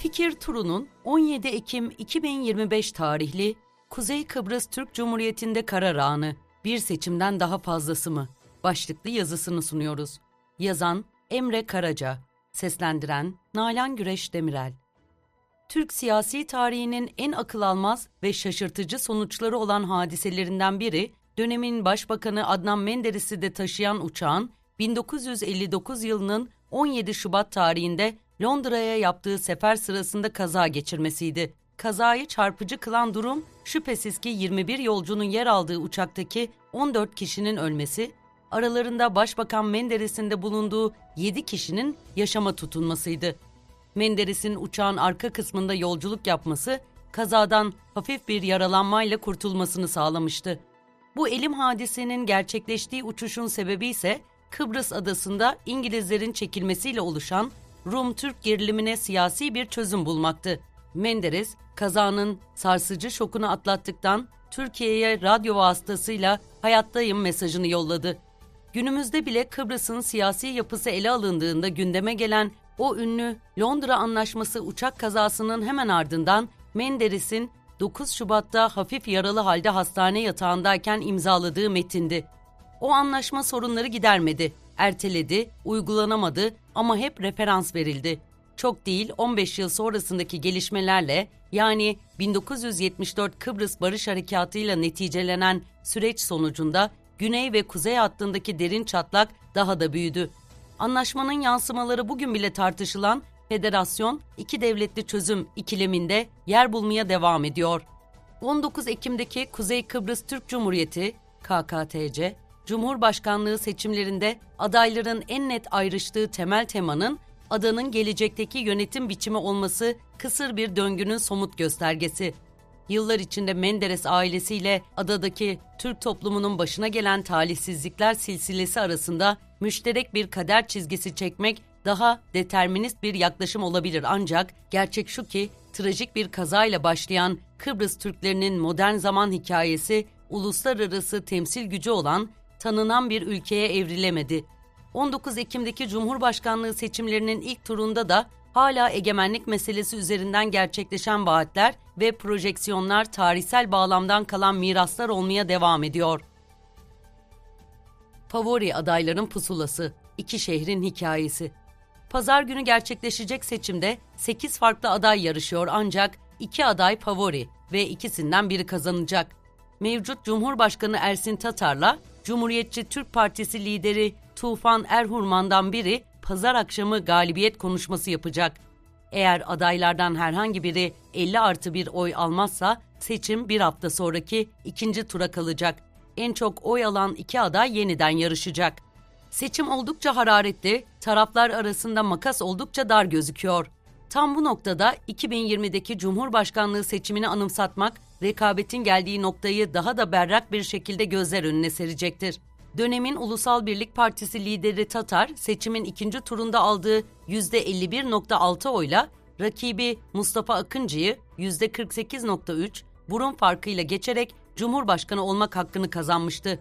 Fikir Turu'nun 17 Ekim 2025 tarihli Kuzey Kıbrıs Türk Cumhuriyeti'nde karar anı, bir seçimden daha fazlası mı? Başlıklı yazısını sunuyoruz. Yazan Emre Karaca, seslendiren Nalan Güreş Demirel. Türk siyasi tarihinin en akıl almaz ve şaşırtıcı sonuçları olan hadiselerinden biri, dönemin Başbakanı Adnan Menderes'i de taşıyan uçağın 1959 yılının 17 Şubat tarihinde Londra'ya yaptığı sefer sırasında kaza geçirmesiydi. Kazayı çarpıcı kılan durum şüphesiz ki 21 yolcunun yer aldığı uçaktaki 14 kişinin ölmesi, aralarında Başbakan Menderes'in de bulunduğu 7 kişinin yaşama tutunmasıydı. Menderes'in uçağın arka kısmında yolculuk yapması kazadan hafif bir yaralanmayla kurtulmasını sağlamıştı. Bu elim hadisenin gerçekleştiği uçuşun sebebi ise Kıbrıs adasında İngilizlerin çekilmesiyle oluşan Rum-Türk gerilimine siyasi bir çözüm bulmaktı. Menderes, kazanın sarsıcı şokunu atlattıktan Türkiye'ye radyo vasıtasıyla hayattayım mesajını yolladı. Günümüzde bile Kıbrıs'ın siyasi yapısı ele alındığında gündeme gelen o ünlü Londra Anlaşması uçak kazasının hemen ardından Menderes'in 9 Şubat'ta hafif yaralı halde hastane yatağındayken imzaladığı metindi. O anlaşma sorunları gidermedi, erteledi, uygulanamadı ama hep referans verildi. Çok değil 15 yıl sonrasındaki gelişmelerle yani 1974 Kıbrıs Barış Harekatı ile neticelenen süreç sonucunda Güney ve Kuzey hattındaki derin çatlak daha da büyüdü. Anlaşmanın yansımaları bugün bile tartışılan federasyon iki devletli çözüm ikileminde yer bulmaya devam ediyor. 19 Ekim'deki Kuzey Kıbrıs Türk Cumhuriyeti KKTC Cumhurbaşkanlığı seçimlerinde adayların en net ayrıştığı temel temanın adanın gelecekteki yönetim biçimi olması kısır bir döngünün somut göstergesi. Yıllar içinde Menderes ailesiyle adadaki Türk toplumunun başına gelen talihsizlikler silsilesi arasında müşterek bir kader çizgisi çekmek daha determinist bir yaklaşım olabilir ancak gerçek şu ki trajik bir kazayla başlayan Kıbrıs Türklerinin modern zaman hikayesi uluslararası temsil gücü olan tanınan bir ülkeye evrilemedi. 19 Ekim'deki Cumhurbaşkanlığı seçimlerinin ilk turunda da hala egemenlik meselesi üzerinden gerçekleşen vaatler ve projeksiyonlar tarihsel bağlamdan kalan miraslar olmaya devam ediyor. Favori adayların pusulası, iki şehrin hikayesi. Pazar günü gerçekleşecek seçimde 8 farklı aday yarışıyor ancak iki aday favori ve ikisinden biri kazanacak. Mevcut Cumhurbaşkanı Ersin Tatar'la Cumhuriyetçi Türk Partisi lideri Tufan Erhurman'dan biri pazar akşamı galibiyet konuşması yapacak. Eğer adaylardan herhangi biri 50 artı bir oy almazsa seçim bir hafta sonraki ikinci tura kalacak. En çok oy alan iki aday yeniden yarışacak. Seçim oldukça hararetli, taraflar arasında makas oldukça dar gözüküyor. Tam bu noktada 2020'deki Cumhurbaşkanlığı seçimini anımsatmak, rekabetin geldiği noktayı daha da berrak bir şekilde gözler önüne serecektir. Dönemin Ulusal Birlik Partisi lideri Tatar, seçimin ikinci turunda aldığı %51.6 oyla rakibi Mustafa Akıncı'yı %48.3 burun farkıyla geçerek Cumhurbaşkanı olmak hakkını kazanmıştı.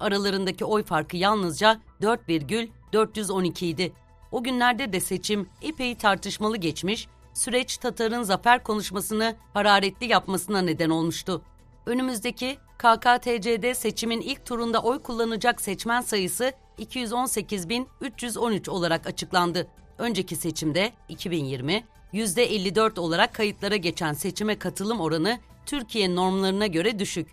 Aralarındaki oy farkı yalnızca 4,412 idi. O günlerde de seçim epey tartışmalı geçmiş, süreç Tatar'ın zafer konuşmasını hararetli yapmasına neden olmuştu. Önümüzdeki KKTC'de seçimin ilk turunda oy kullanacak seçmen sayısı 218.313 olarak açıklandı. Önceki seçimde 2020 %54 olarak kayıtlara geçen seçime katılım oranı Türkiye normlarına göre düşük.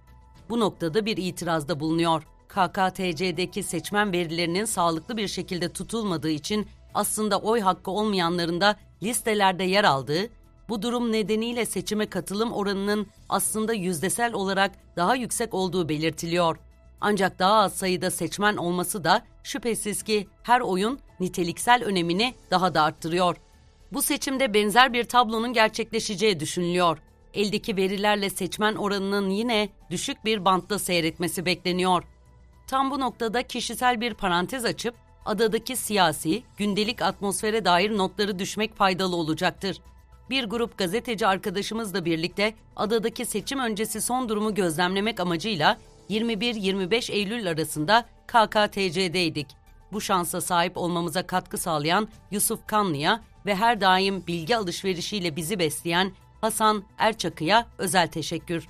Bu noktada bir itirazda bulunuyor. KKTC'deki seçmen verilerinin sağlıklı bir şekilde tutulmadığı için aslında oy hakkı olmayanların da listelerde yer aldığı, bu durum nedeniyle seçime katılım oranının aslında yüzdesel olarak daha yüksek olduğu belirtiliyor. Ancak daha az sayıda seçmen olması da şüphesiz ki her oyun niteliksel önemini daha da arttırıyor. Bu seçimde benzer bir tablonun gerçekleşeceği düşünülüyor. Eldeki verilerle seçmen oranının yine düşük bir bantta seyretmesi bekleniyor. Tam bu noktada kişisel bir parantez açıp adadaki siyasi, gündelik atmosfere dair notları düşmek faydalı olacaktır. Bir grup gazeteci arkadaşımızla birlikte adadaki seçim öncesi son durumu gözlemlemek amacıyla 21-25 Eylül arasında KKTC'deydik. bu şansa sahip olmamıza katkı sağlayan Yusuf Kanlı'ya ve her daim bilgi alışverişiyle bizi besleyen Hasan Erçakı'ya özel teşekkür.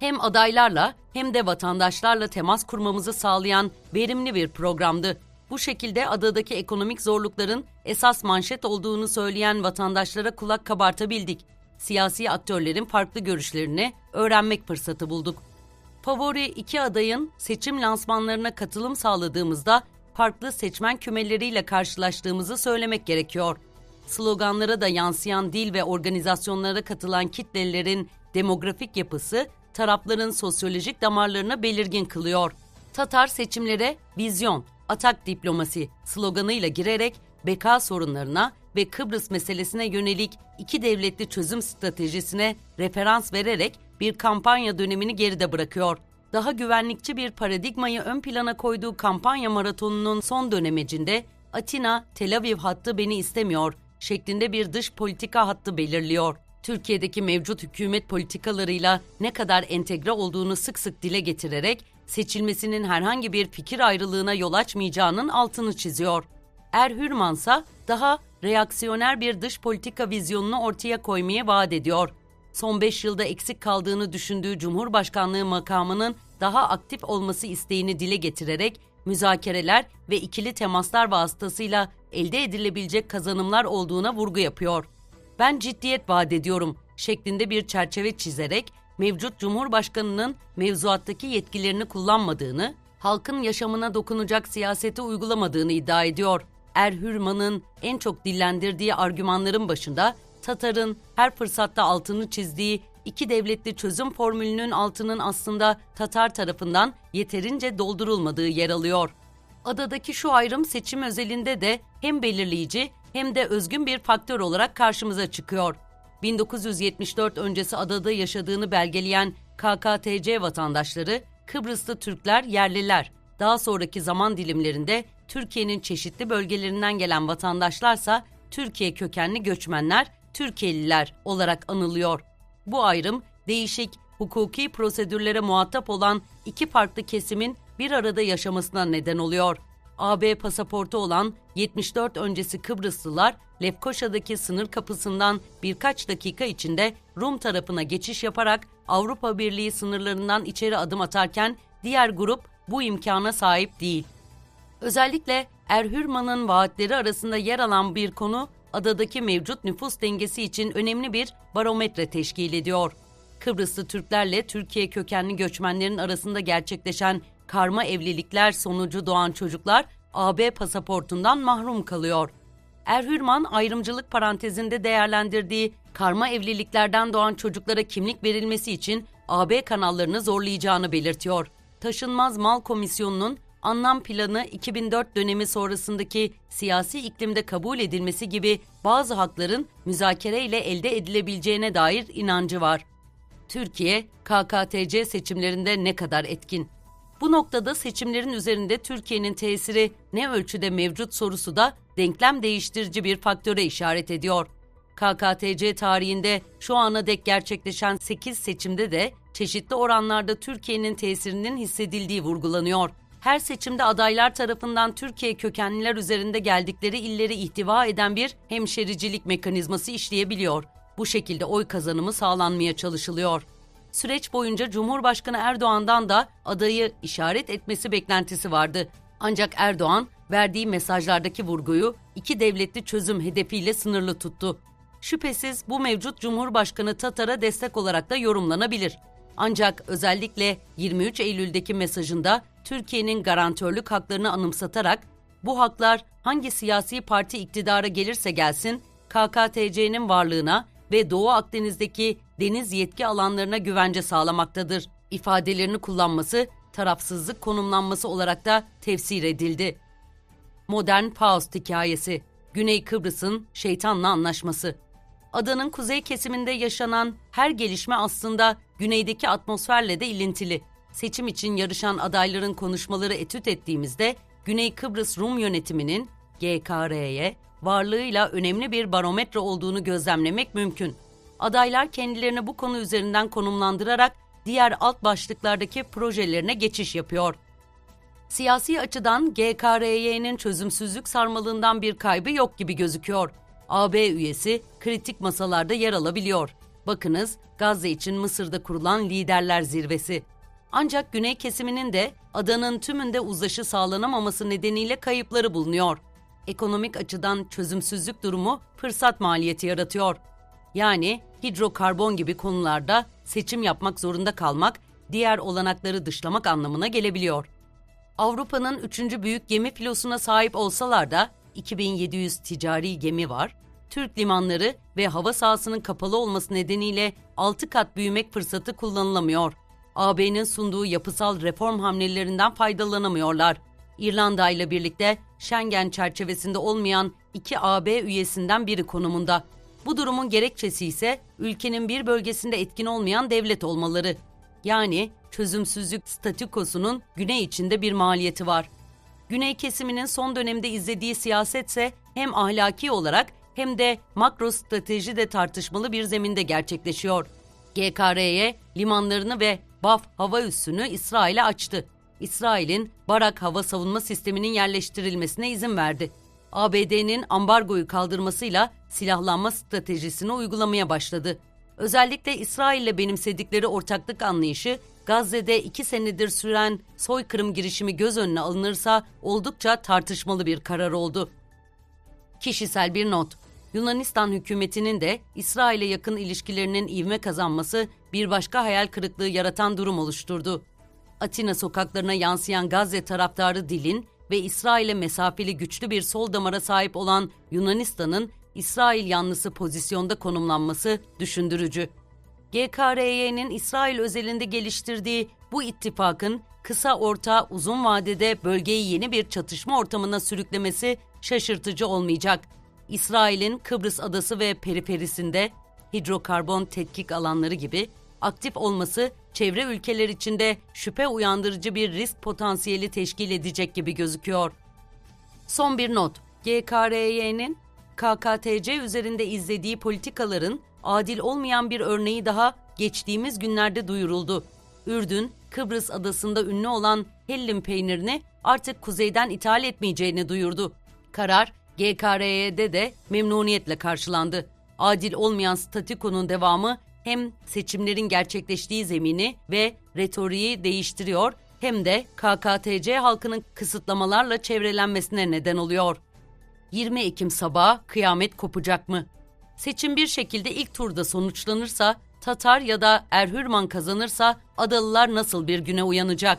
Hem adaylarla hem de vatandaşlarla temas kurmamızı sağlayan verimli bir programdı. Bu şekilde adadaki ekonomik zorlukların esas manşet olduğunu söyleyen vatandaşlara kulak kabartabildik. Siyasi aktörlerin farklı görüşlerini öğrenmek fırsatı bulduk. Favori iki adayın seçim lansmanlarına katılım sağladığımızda farklı seçmen kümeleriyle karşılaştığımızı söylemek gerekiyor. Sloganlara da yansıyan dil ve organizasyonlara katılan kitlelerin demografik yapısı tarafların sosyolojik damarlarını belirgin kılıyor. Tatar seçimlere vizyon, atak diplomasi sloganıyla girerek beka sorunlarına ve Kıbrıs meselesine yönelik iki devletli çözüm stratejisine referans vererek bir kampanya dönemini geride bırakıyor. Daha güvenlikçi bir paradigmayı ön plana koyduğu kampanya maratonunun son dönemecinde Atina, Tel Aviv hattı beni istemiyor şeklinde bir dış politika hattı belirliyor. Türkiye'deki mevcut hükümet politikalarıyla ne kadar entegre olduğunu sık sık dile getirerek seçilmesinin herhangi bir fikir ayrılığına yol açmayacağının altını çiziyor. Er daha reaksiyoner bir dış politika vizyonunu ortaya koymayı vaat ediyor. Son 5 yılda eksik kaldığını düşündüğü Cumhurbaşkanlığı makamının daha aktif olması isteğini dile getirerek müzakereler ve ikili temaslar vasıtasıyla elde edilebilecek kazanımlar olduğuna vurgu yapıyor. Ben ciddiyet vaat ediyorum şeklinde bir çerçeve çizerek mevcut Cumhurbaşkanının mevzuattaki yetkilerini kullanmadığını, halkın yaşamına dokunacak siyaseti uygulamadığını iddia ediyor. Erhürman'ın en çok dillendirdiği argümanların başında Tatar'ın her fırsatta altını çizdiği iki devletli çözüm formülünün altının aslında Tatar tarafından yeterince doldurulmadığı yer alıyor. Adadaki şu ayrım seçim özelinde de hem belirleyici hem de özgün bir faktör olarak karşımıza çıkıyor. 1974 öncesi adada yaşadığını belgeleyen KKTC vatandaşları, Kıbrıslı Türkler, yerliler, daha sonraki zaman dilimlerinde Türkiye'nin çeşitli bölgelerinden gelen vatandaşlarsa Türkiye kökenli göçmenler, Türkiye'liler olarak anılıyor. Bu ayrım değişik hukuki prosedürlere muhatap olan iki farklı kesimin bir arada yaşamasına neden oluyor. AB pasaportu olan 74 öncesi Kıbrıslılar Lefkoşa'daki sınır kapısından birkaç dakika içinde Rum tarafına geçiş yaparak Avrupa Birliği sınırlarından içeri adım atarken diğer grup bu imkana sahip değil. Özellikle Erhürman'ın vaatleri arasında yer alan bir konu adadaki mevcut nüfus dengesi için önemli bir barometre teşkil ediyor. Kıbrıslı Türklerle Türkiye kökenli göçmenlerin arasında gerçekleşen karma evlilikler sonucu doğan çocuklar AB pasaportundan mahrum kalıyor. Erhürman ayrımcılık parantezinde değerlendirdiği karma evliliklerden doğan çocuklara kimlik verilmesi için AB kanallarını zorlayacağını belirtiyor. Taşınmaz Mal Komisyonu'nun anlam planı 2004 dönemi sonrasındaki siyasi iklimde kabul edilmesi gibi bazı hakların müzakere ile elde edilebileceğine dair inancı var. Türkiye, KKTC seçimlerinde ne kadar etkin? Bu noktada seçimlerin üzerinde Türkiye'nin tesiri ne ölçüde mevcut sorusu da denklem değiştirici bir faktöre işaret ediyor. KKTC tarihinde şu ana dek gerçekleşen 8 seçimde de çeşitli oranlarda Türkiye'nin tesirinin hissedildiği vurgulanıyor. Her seçimde adaylar tarafından Türkiye kökenliler üzerinde geldikleri illeri ihtiva eden bir hemşericilik mekanizması işleyebiliyor. Bu şekilde oy kazanımı sağlanmaya çalışılıyor. Süreç boyunca Cumhurbaşkanı Erdoğan'dan da adayı işaret etmesi beklentisi vardı. Ancak Erdoğan verdiği mesajlardaki vurguyu iki devletli çözüm hedefiyle sınırlı tuttu. Şüphesiz bu mevcut Cumhurbaşkanı Tatar'a destek olarak da yorumlanabilir. Ancak özellikle 23 Eylül'deki mesajında Türkiye'nin garantörlük haklarını anımsatarak bu haklar hangi siyasi parti iktidara gelirse gelsin KKTC'nin varlığına ve Doğu Akdeniz'deki deniz yetki alanlarına güvence sağlamaktadır. ifadelerini kullanması tarafsızlık konumlanması olarak da tefsir edildi. Modern Faust hikayesi, Güney Kıbrıs'ın şeytanla anlaşması. Adanın kuzey kesiminde yaşanan her gelişme aslında güneydeki atmosferle de ilintili. Seçim için yarışan adayların konuşmaları etüt ettiğimizde Güney Kıbrıs Rum yönetiminin GKR'ye varlığıyla önemli bir barometre olduğunu gözlemlemek mümkün. Adaylar kendilerini bu konu üzerinden konumlandırarak diğer alt başlıklardaki projelerine geçiş yapıyor. Siyasi açıdan GKRY'nin çözümsüzlük sarmalından bir kaybı yok gibi gözüküyor. AB üyesi kritik masalarda yer alabiliyor. Bakınız Gazze için Mısır'da kurulan liderler zirvesi. Ancak güney kesiminin de adanın tümünde uzlaşı sağlanamaması nedeniyle kayıpları bulunuyor. Ekonomik açıdan çözümsüzlük durumu fırsat maliyeti yaratıyor. Yani hidrokarbon gibi konularda seçim yapmak zorunda kalmak, diğer olanakları dışlamak anlamına gelebiliyor. Avrupa'nın üçüncü büyük gemi filosuna sahip olsalar da 2700 ticari gemi var. Türk limanları ve hava sahasının kapalı olması nedeniyle 6 kat büyümek fırsatı kullanılamıyor. AB'nin sunduğu yapısal reform hamlelerinden faydalanamıyorlar. İrlanda ile birlikte Schengen çerçevesinde olmayan iki AB üyesinden biri konumunda. Bu durumun gerekçesi ise ülkenin bir bölgesinde etkin olmayan devlet olmaları. Yani çözümsüzlük statükosunun güney içinde bir maliyeti var. Güney kesiminin son dönemde izlediği siyasetse hem ahlaki olarak hem de makro strateji de tartışmalı bir zeminde gerçekleşiyor. GKR'ye limanlarını ve Baf hava üssünü İsrail'e açtı. İsrail'in Barak hava savunma sisteminin yerleştirilmesine izin verdi. ABD'nin ambargoyu kaldırmasıyla silahlanma stratejisini uygulamaya başladı. Özellikle İsrail'le benimsedikleri ortaklık anlayışı Gazze'de iki senedir süren soykırım girişimi göz önüne alınırsa oldukça tartışmalı bir karar oldu. Kişisel bir not. Yunanistan hükümetinin de İsrail'e yakın ilişkilerinin ivme kazanması bir başka hayal kırıklığı yaratan durum oluşturdu. Atina sokaklarına yansıyan Gazze taraftarı dilin ve İsrail'e mesafeli güçlü bir sol damara sahip olan Yunanistan'ın İsrail yanlısı pozisyonda konumlanması düşündürücü. GKRY'nin İsrail özelinde geliştirdiği bu ittifakın kısa, orta, uzun vadede bölgeyi yeni bir çatışma ortamına sürüklemesi şaşırtıcı olmayacak. İsrail'in Kıbrıs adası ve periferisinde hidrokarbon tetkik alanları gibi aktif olması çevre ülkeler içinde şüphe uyandırıcı bir risk potansiyeli teşkil edecek gibi gözüküyor. Son bir not. GKRY'nin KKTC üzerinde izlediği politikaların adil olmayan bir örneği daha geçtiğimiz günlerde duyuruldu. Ürdün, Kıbrıs adasında ünlü olan hellim peynirini artık kuzeyden ithal etmeyeceğini duyurdu. Karar GKRY'de de memnuniyetle karşılandı. Adil olmayan statükonun devamı hem seçimlerin gerçekleştiği zemini ve retoriği değiştiriyor hem de KKTC halkının kısıtlamalarla çevrelenmesine neden oluyor. 20 Ekim sabahı kıyamet kopacak mı? Seçim bir şekilde ilk turda sonuçlanırsa, Tatar ya da Erhürman kazanırsa Adalılar nasıl bir güne uyanacak?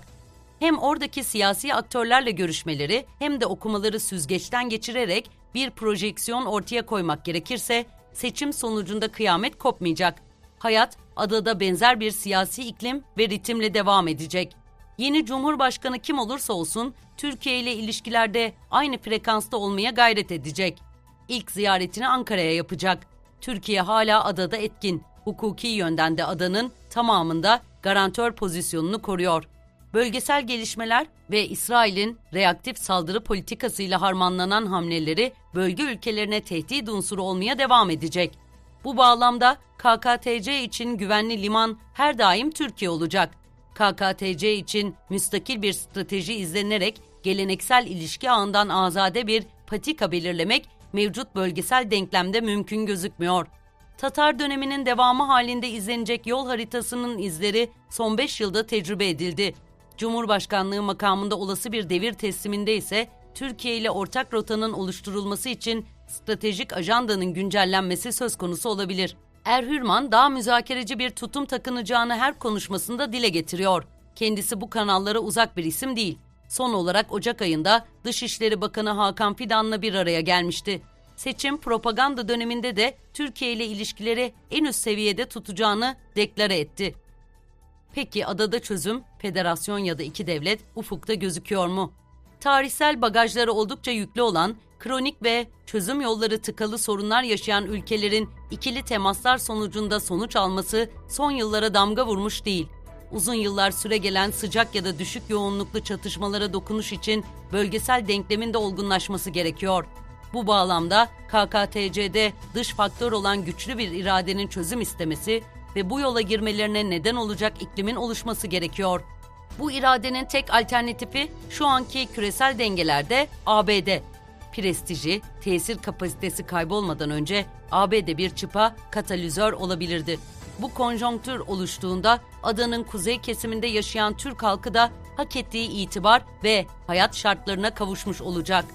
Hem oradaki siyasi aktörlerle görüşmeleri hem de okumaları süzgeçten geçirerek bir projeksiyon ortaya koymak gerekirse seçim sonucunda kıyamet kopmayacak. Hayat adada benzer bir siyasi iklim ve ritimle devam edecek. Yeni Cumhurbaşkanı kim olursa olsun Türkiye ile ilişkilerde aynı frekansta olmaya gayret edecek. İlk ziyaretini Ankara'ya yapacak. Türkiye hala adada etkin. Hukuki yönden de adanın tamamında garantör pozisyonunu koruyor. Bölgesel gelişmeler ve İsrail'in reaktif saldırı politikasıyla harmanlanan hamleleri bölge ülkelerine tehdit unsuru olmaya devam edecek. Bu bağlamda KKTC için güvenli liman her daim Türkiye olacak. KKTC için müstakil bir strateji izlenerek geleneksel ilişki ağından azade bir patika belirlemek mevcut bölgesel denklemde mümkün gözükmüyor. Tatar döneminin devamı halinde izlenecek yol haritasının izleri son 5 yılda tecrübe edildi. Cumhurbaşkanlığı makamında olası bir devir tesliminde ise Türkiye ile ortak rotanın oluşturulması için stratejik ajandanın güncellenmesi söz konusu olabilir. Erhürman daha müzakereci bir tutum takınacağını her konuşmasında dile getiriyor. Kendisi bu kanallara uzak bir isim değil. Son olarak Ocak ayında Dışişleri Bakanı Hakan Fidan'la bir araya gelmişti. Seçim propaganda döneminde de Türkiye ile ilişkileri en üst seviyede tutacağını deklare etti. Peki adada çözüm, federasyon ya da iki devlet ufukta gözüküyor mu? Tarihsel bagajları oldukça yüklü olan, kronik ve çözüm yolları tıkalı sorunlar yaşayan ülkelerin ikili temaslar sonucunda sonuç alması son yıllara damga vurmuş değil. Uzun yıllar süre gelen sıcak ya da düşük yoğunluklu çatışmalara dokunuş için bölgesel denklemin de olgunlaşması gerekiyor. Bu bağlamda KKTC'de dış faktör olan güçlü bir iradenin çözüm istemesi ve bu yola girmelerine neden olacak iklimin oluşması gerekiyor. Bu iradenin tek alternatifi şu anki küresel dengelerde ABD. Prestiji, tesir kapasitesi kaybolmadan önce ABD bir çıpa katalizör olabilirdi. Bu konjonktür oluştuğunda adanın kuzey kesiminde yaşayan Türk halkı da hak ettiği itibar ve hayat şartlarına kavuşmuş olacak.